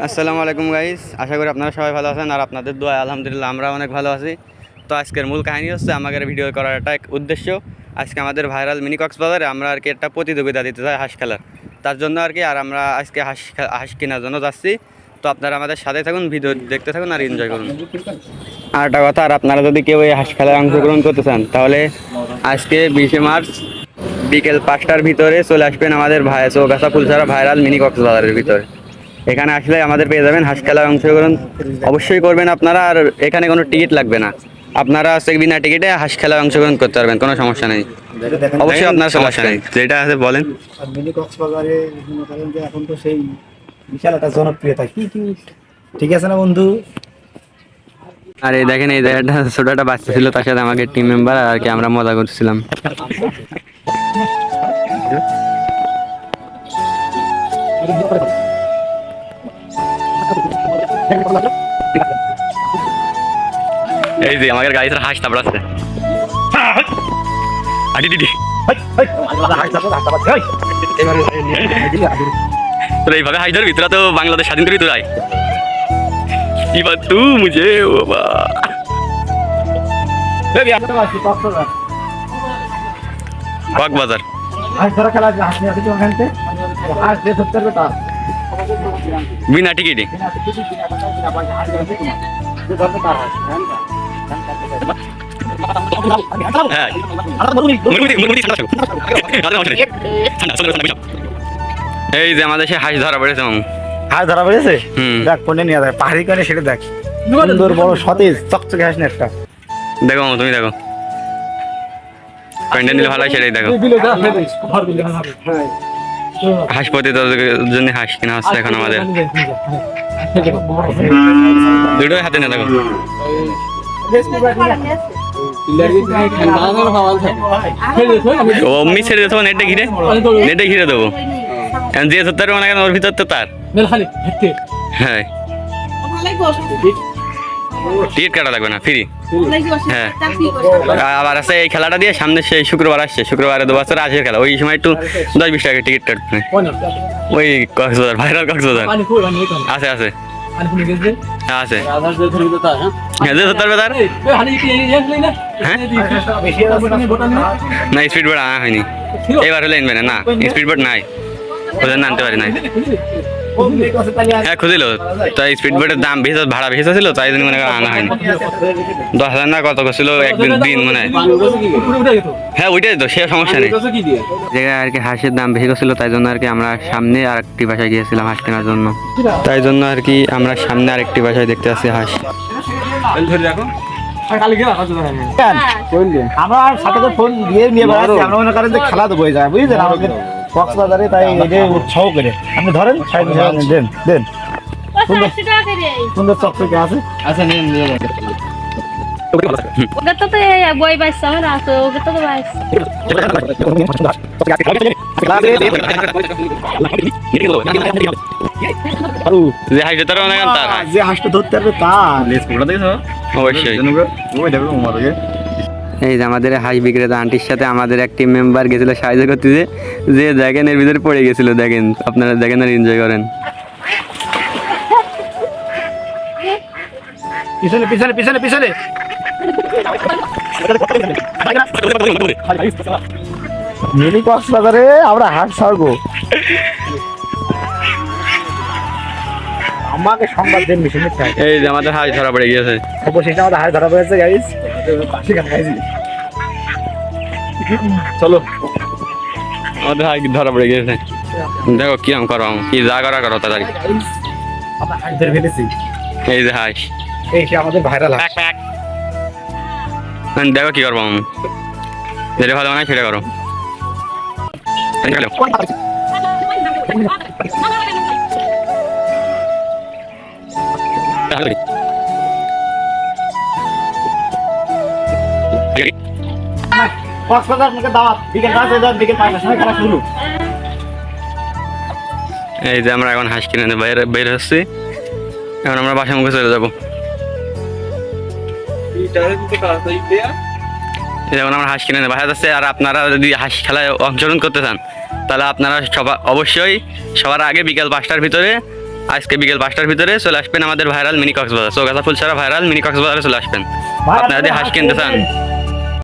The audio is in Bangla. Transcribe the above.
আসসালামু আলাইকুম গাইস আশা করি আপনারা সবাই ভালো আছেন, আর আপনাদের দোয়া আলহামদুলিল্লাহ আমরা অনেক ভালো আছি। তো আজকের মূল কাহিনী হচ্ছে আমাদের ভিডিও করার একটা এক উদ্দেশ্য। আজকে আমাদের ভাইরাল মিনি কক্সবাজারে আমরা আর কি একটা প্রতিযোগিতা দিতে চাই হাঁস খেলার। তার জন্য আর কি, আর আমরা আজকে হাঁস হাঁস কেনার জন্য যাচ্ছি। তো আপনারা আমাদের সাথে থাকুন ভিডিও দেখতে থাকুন আর এনজয় করুন। আর একটা কথা, আর আপনারা যদি কেউ এই হাঁস খেলায় অংশগ্রহণ করতে চান, তাহলে আজকে বিশে মার্চ বিকেল পাঁচটার ভিতরে চলে আসবেন আমাদের ভাই চৌগাছা ফুলছাড়া ভাইরাল মিনি কক্সবাজারের ভিতরে। এখানে আসলে আমাদের পেয়ে যাবেন হাঁস খেলায় অংশগ্রহণ। অবশ্যই করবেন আপনারা আর এখানে কোনো টিকিট লাগবে না। আপনারা হচ্ছে বিনা টিকিটে হাঁস খেলায় অংশগ্রহণ করতে পারবেন কোনো সমস্যা নেই। অবশ্যই আপনার সমস্যা নেই। যেটা আছে বলেন। আর কক্সবাজারে করেন যে এখন তো সেই বিশাল একটা জনপ্রিয়তা। কি কি? ঠিক আছে না বন্ধু? আর এই দেখেন এই জায়গাটা ছোট একটা বাচ্চা ছিল তার সাথে আমাকে টিম মেম্বার আর কি আমরা মজা করছিলাম। এই যে আমাদের গাড়ি হাঁস তারপর আছে। আডি দিদি। তোর এইভাবে হাইদার ভিতরে তো বাংলাদেশ স্বাধীন করি তোরাই এবার তু মুঝে বাবা কক্সবাজার হাঁস ধরা খেলা হাঁস নিয়ে আসছে ওখান থেকে হাঁস দিয়ে ধরতে পারবে তার। বিনা টিকিটে? হ্যাঁ। এই যে আমাদের সে হাঁস ধরা পড়েছে হাঁস ধরা পড়েছে? দেখ কোনটা নিয়ে যায়? পাহাড়ি করে সেটা দেখ। সুন্দর বড় সতেজ চকচকে হাঁস না একটা দেখো তুমি দেখো। কয়েনটা নিলে ভালো হয় সেটাই। দেখো জন্য হাঁস হচ্ছে এখন আমাদের। দুটোই হাতে ছেড়ে দেবো ঘিরে? নেটে ঘিরে দেবো। যে না কেন ওর ভিতর তো তার। হ্যাঁ। টিকিট কাটা লাগবে না, ফ্রি। হ্যাঁ আবার আছে এই খেলাটা দিয়ে সামনে সেই শুক্রবার আসছে শুক্রবারে দু বছর আসে খেলা ওই সময় একটু দশ বিশ টাকা টিকিট কাটবে ওই কক্সবাজার ভাইরাল কক্সবাজার আছে আছে হ্যাঁ, আছে হ্যাঁ হ্যাঁ না স্পিড বোর্ড আনা হয়নি এবার হলে না স্পিড বোর্ড নাই না আনতে পারি নাই। হ্যাঁ খুঁজিল। তাই স্পিড বোর্ডের দাম বেশি ভাড়া বেশি ছিল তাই জন্য মনে করেন আনা হয়নি। দশ হাজার না কত ছিল একদিন দিন মনে হ্যাঁ। ওইটাই তো সে সমস্যা নেই। জায়গায় আর কি হাঁসের দাম বেশি ছিল তাই জন্য আর কি আমরা সামনে আর একটি বাসায় গিয়েছিলাম হাঁস কেনার জন্য। তাই জন্য আর কি আমরা সামনে আরেকটি বাসায় দেখতে আসছি হাঁস। আমরা সাথে তো ফোন দিয়ে নিয়ে বেড়াচ্ছি আমরা মনে করেন যে খেলা তো বয়ে যায় বুঝলেন আমাদের কক্সবাজারে তাই এটা উৎসাহ করে। আপনি ধরেন সাইড দেন দেন। সুন্দর। চকচকে আছে। আচ্ছা যান। ওটা তো বই পাইছে আমার আছে ওটা তো আরু, যে হাঁসের তার অনেক তার যে হাঁসটা ধরতে পারবে তার অবশ্যই। এই যে আমাদের হাঁস বিক্রেতা আন্টির সাথে আমাদের এক টিম মেম্বার গেছিল সাহায্য করতে যে যে দেখেন এর ভিতরে পড়ে গেছিল দেখেন। আপনারা দেখেন আর এনজয় করেন। পিছনে পিছনে পিছনে পিছনে। মিনি কক্সবাজারে আমরা হাট ছাড়বো। আমাকে সংবাদ দেন মিশন এই যে আমাদের হাই ধরা পড়ে গিয়েছে। অবশেষে আমাদের হাট ধরা পড়েছে গাইস চলো। আমাদের হাঁস ধরা পড়ে গিয়েছে। দেখো কিরম করো কি যা করা করো তাড়াতাড়ি। আমরা হাট ধরে ফেলেছি। এই যে হাই এই সে আমাদের ভাইরাল এখন দেখো কি করব আমি। যেটা ভালো মানে সেটা করো। কক্সবাজার থেকে দাওয়াত বিকেল পাঁচ হাজার বিকেল পাঁচটার সময় খেলা শুরু। এই যে আমরা এখন হাঁস কিনে বাইরে বের হচ্ছি এখন আমরা বাসা মুখে চলে যাব। যেমন আমরা হাঁস কিনে বাসা যাচ্ছে আর আপনারা যদি হাঁস খেলায় অংশগ্রহণ করতে চান তাহলে আপনারা সবার অবশ্যই সবার আগে বিকাল পাঁচটার ভিতরে আজকে বিকেল পাঁচটার ভিতরে চলে আসবেন আমাদের ভাইরাল মিনি কক্সবাজার ফুল ফুলছাড়া ভাইরাল মিনি কক্সবাজারে চলে আসবেন। আপনারা যদি হাঁস কিনতে চান?